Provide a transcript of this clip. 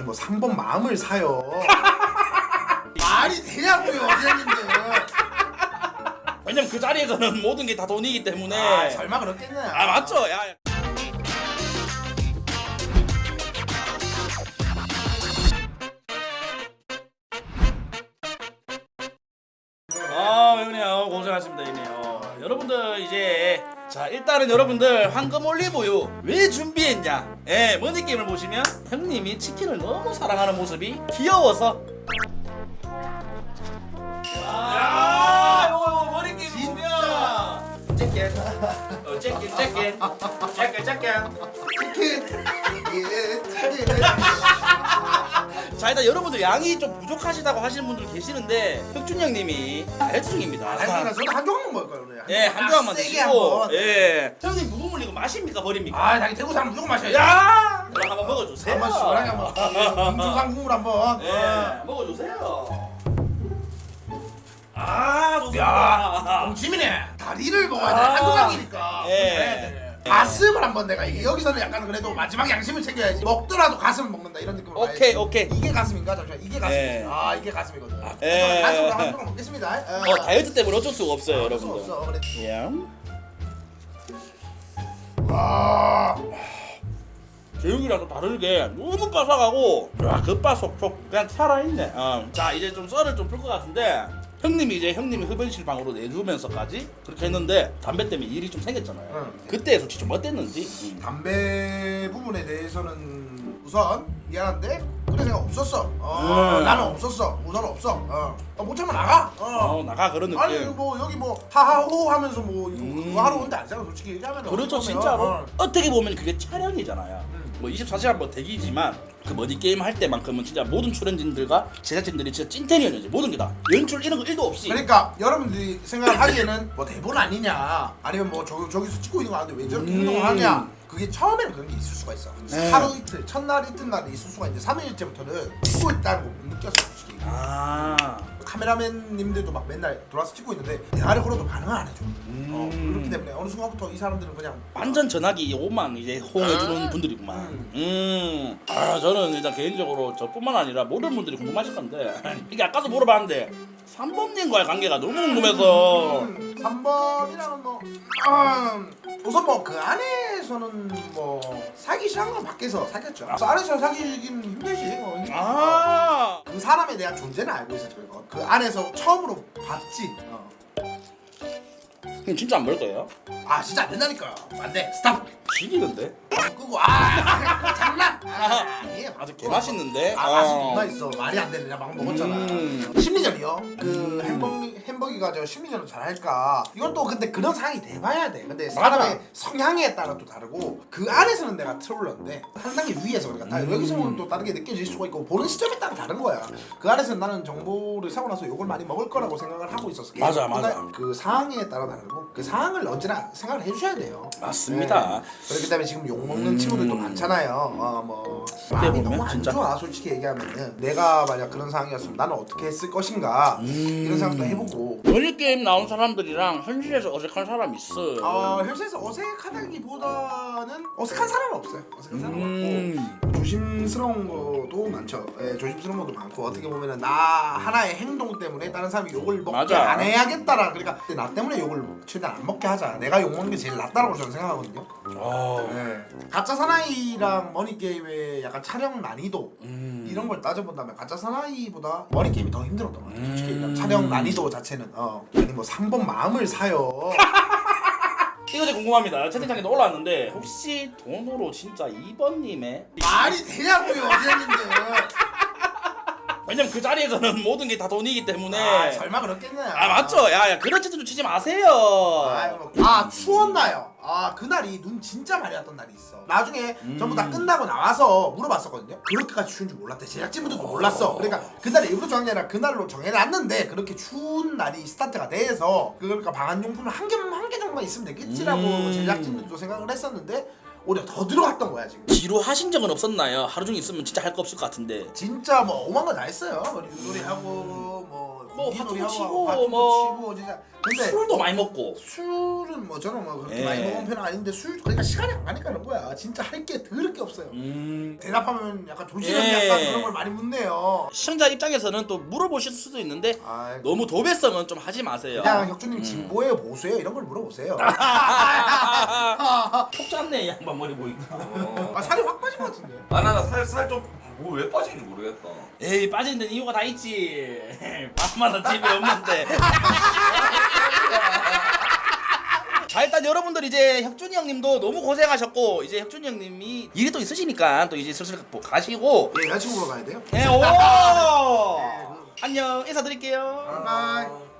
저희는 뭐 상범 마음을 사요. 말이 되냐고요, 어제님들. 왜냐면 그 자리에서는 모든 게 다 돈이기 때문에 아, 설마 그렇겠냐? 아 맞죠 야 여러분들 이제 자 일단은 여러분들 황금 올리브유 왜 준비했냐? 예, 머니 게임을 보시면 형님이 치킨을 너무 사랑하는 모습이 귀여워서. 자 일단 여러분들 양이 좀 부족하시다고 하시는 분들 계시는데 혁준 형님이 다이어트 중입니다. 아니, 저는 한 조각만 먹을 거예요, 오늘. 예, 한 조각만 세게 드시고. 한번. 예. 형님 무분 물리고 마십니까 버립니까? 아, 당연히 대구 사람 무조건 마셔야지. 야! 그럼 한번 먹어주세요. 한번 시원하게 한번. 공주상 국물 한번. 예, 먹어주세요. 아, 야, 좋습니다. 동치미네. 다리를 먹어야 돼. 아. 한 조각이니까. 예. 그래야 돼. 가슴을 한번 내가 이게 여기서는 약간 그래도 마지막 양심을 챙겨야지. 먹더라도 가슴을 먹는다 이런 느낌으로. 오케이, 가야지. 오케이. 이게 가슴인가 잠시만. 이게 가슴. 예. 아, 이게 가슴이거든. 예. 가슴으로 한 조각 먹겠습니다. 어, 다이어트 때문에 어쩔 수가 없어요, 어쩔 수 여러분들. 없어. 그래. 예. 와. 제육이랑 또 다르게 너무 바삭하고 야, 겉바속촉 그냥 살아있네. 어. 자, 이제 좀 썰을 좀 풀 것 같은데 형님이 이제 형님이 흡연실 방으로 내주면서까지 그렇게 했는데 담배 때문에 일이 좀 생겼잖아요. 응. 그때 솔직히 좀 어땠는지. 음. 담배 부분에 대해서는 우선 미안한데 그런 생각 없었어. 어, 음. 나는 없었어. 우선 없어. 어. 어, 못 참아 나가. 어. 어, 나가 그런 느낌. 아니 뭐 여기 뭐 하하호 하면서 뭐 이거 음. 그거 하러 온데 아니잖아 솔직히 얘기하면 그렇죠 진짜로 어 떻게 보면 그게 촬영이잖아요 뭐 24시간 뭐 대기지만 그 머니 게임 할 때만큼은 진짜 모든 출연진들과 제작진들이 진짜 찐텐이었지 모든 게 다. 연출 이런 거 1도 없이. 그러니까 여러분들이 생각하기에는 뭐 대본 아니냐 아니면 뭐 저, 저기서 찍고 있는 거 아닌데 왜 저렇게 음. 행동을 하냐 그게 처음에는 그런 게 있을 수가 있어. 네. 하루 이틀 첫날 이튿날에 있을 수가 있는데 3일째부터는 찍고 있다는 거못 느꼈어 솔직히. 아. 카메라맨님들도 막 맨날 돌아서 찍고 있는데 대화를 걸어도 반응을 안 해줘. 어, 음. 그렇기 때문에 어느 순간부터 이 사람들은 그냥 완전 전화기 오만 이제 호응해주는 분들이구만. 음. 아 저는 일단 개인적으로 저뿐만 아니라 모든 분들이 궁금하실 건데 이게 아까도 물어봤는데 삼범님과의 관계가 너무 궁금해서. 음, 3번이랑은 뭐 음, 우선 뭐 그 안에서는 뭐 사기 싫은 건 밖에서 사귀었죠 그래서 안에서 사귀긴 힘들지 뭐. 아그 사람에 대한 존재는 알고 있었죠 그거. 그 안에서 처음으로 봤지 어. 그럼 진짜 안 먹을 거예요? 아 진짜 안 된다니까 안돼 스탑 지기는데? 끄고 아 장난 아, 아니에요 아주 개 맛있는데? 아 맛이 어. 존나 있어 말이 안 되네 내가 막 먹었잖아 음. 심리전이요 그 햄버거 햄버거가 저 심리전을 잘 할까 이건 또 근데 그런 상황이 돼봐야 돼 근데 사람의 맞아. 성향에 따라 또 다르고 그 안에서는 내가 트롤러인데 한 단계 위에서 그러니까 다 음. 여기서는 또 다르게 느껴질 수가 있고 보는 시점에 따라 다른 거야 그 안에서는 나는 정보를 사고 나서 욕을 많이 먹을 거라고 생각을 하고 있었어 맞아, 맞아. 그 상황에 따라 다르고 그 상황을 언제나 생각을 해주셔야 돼요 맞습니다. 네. 그렇기 때문에 지금 욕 먹는 친구들도 많잖아요. 어뭐 마음이 음. 너무 안 진짜. 좋아 솔직히 얘기하면은 내가 만약 그런 상황이었으면 나는 어떻게 했을 것인가 음. 이런 생각도 해보고. 머니 게임 나온 사람들이랑 현실에서 어색한 사람 있어. 어 현실에서 어색하다기보다는 어색한 사람은 없어요. 어색한 사람은 음. 없고 조심스러운 것도 많죠. 예, 조심스러운 것도 많고 어떻게 보면은 나 하나의 행동 때문에 다른 사람이 욕을 먹게 맞아. 안 해야겠다라 그러니까 나 때문에 욕을 최대한 안 먹게 하자. 내가 욕 먹는 게 제일 낫다라고 저는 생각하거든요. 어. 네. 가짜 사나이랑 머니 게임의 약간 촬영 난이도 음. 이런 걸 따져본다면 가짜 사나이보다 머니 게임이 더 힘들었던 것 같아요. 솔직히 음. 촬영 난이도 자체는 어 아니 뭐 3번 마음을 사요. 이거 제 궁금합니다. 채팅창에도 올라왔는데 혹시 돈으로 진짜 2번님의 말이 되냐고요, 어제님들. 왜냐면 그 자리에서는 모든 게 다 돈이기 때문에 아 설마 그렇겠냐? 아, 맞죠? 야, 야 그런 채팅 좀 치지 마세요. 뭐. 아 추웠나요? 아 그날이 눈 진짜 많이 왔던 날이 있어. 나중에 음. 전부 다 끝나고 나와서 물어봤었거든요. 그렇게까지 추운 줄 몰랐대. 제작진분들도 몰랐어. 그러니까 그날에 일부러 정한 게 아니라 그날로 정해놨는데 그렇게 추운 날이 스타트가 돼서 그러니까 방한 용품을 한 개 한개 정도만 있으면 되겠지라고 음. 제작진들도 생각을 했었는데 오히려 더 들어갔던 거야 지금. 지루하신 적은 없었나요? 하루 종일 있으면 진짜 할 거 없을 것 같은데. 진짜 뭐 오만 거 다 했어요. 뭐 유놀이 하고 뭐뭐 무기놀이 화투도 하고 치고, 화투도 뭐. 치고 진짜 근데 술도 많이 먹고 술은 뭐 저는 뭐 그렇게 예. 많이 먹은 편은 아닌데 술 그러니까 시간이 안 가니까 그런 거야. 진짜 할 게 더럽게 없어요. 음 대답하면 약간 조심한 예. 약간 그런 걸 많이 묻네요. 시청자 입장에서는 또 물어보실 수도 있는데 아, 너무 도배성은 좀 하지 마세요. 그냥 혁주님 진보예요, 보수예요 이런 걸 물어보세요. 톡 짰네 이 양반 머리 보니까. 아 살이 확 빠진 것 같은데. 아나 살살 좀뭐왜 빠지는지 모르겠다. 에이 빠지는 데는 이유가 다 있지. 밤마다 집에 없는데. 자 일단 여러분들 이제 혁준이 형님도 너무 고생하셨고 이제 혁준이 형님이 일이 또 있으시니까 또 이제 슬슬 가시고. 네, 예, 여자친구로 가야 돼요? 네, 오! 안녕. 인사드릴게요. 바이바이.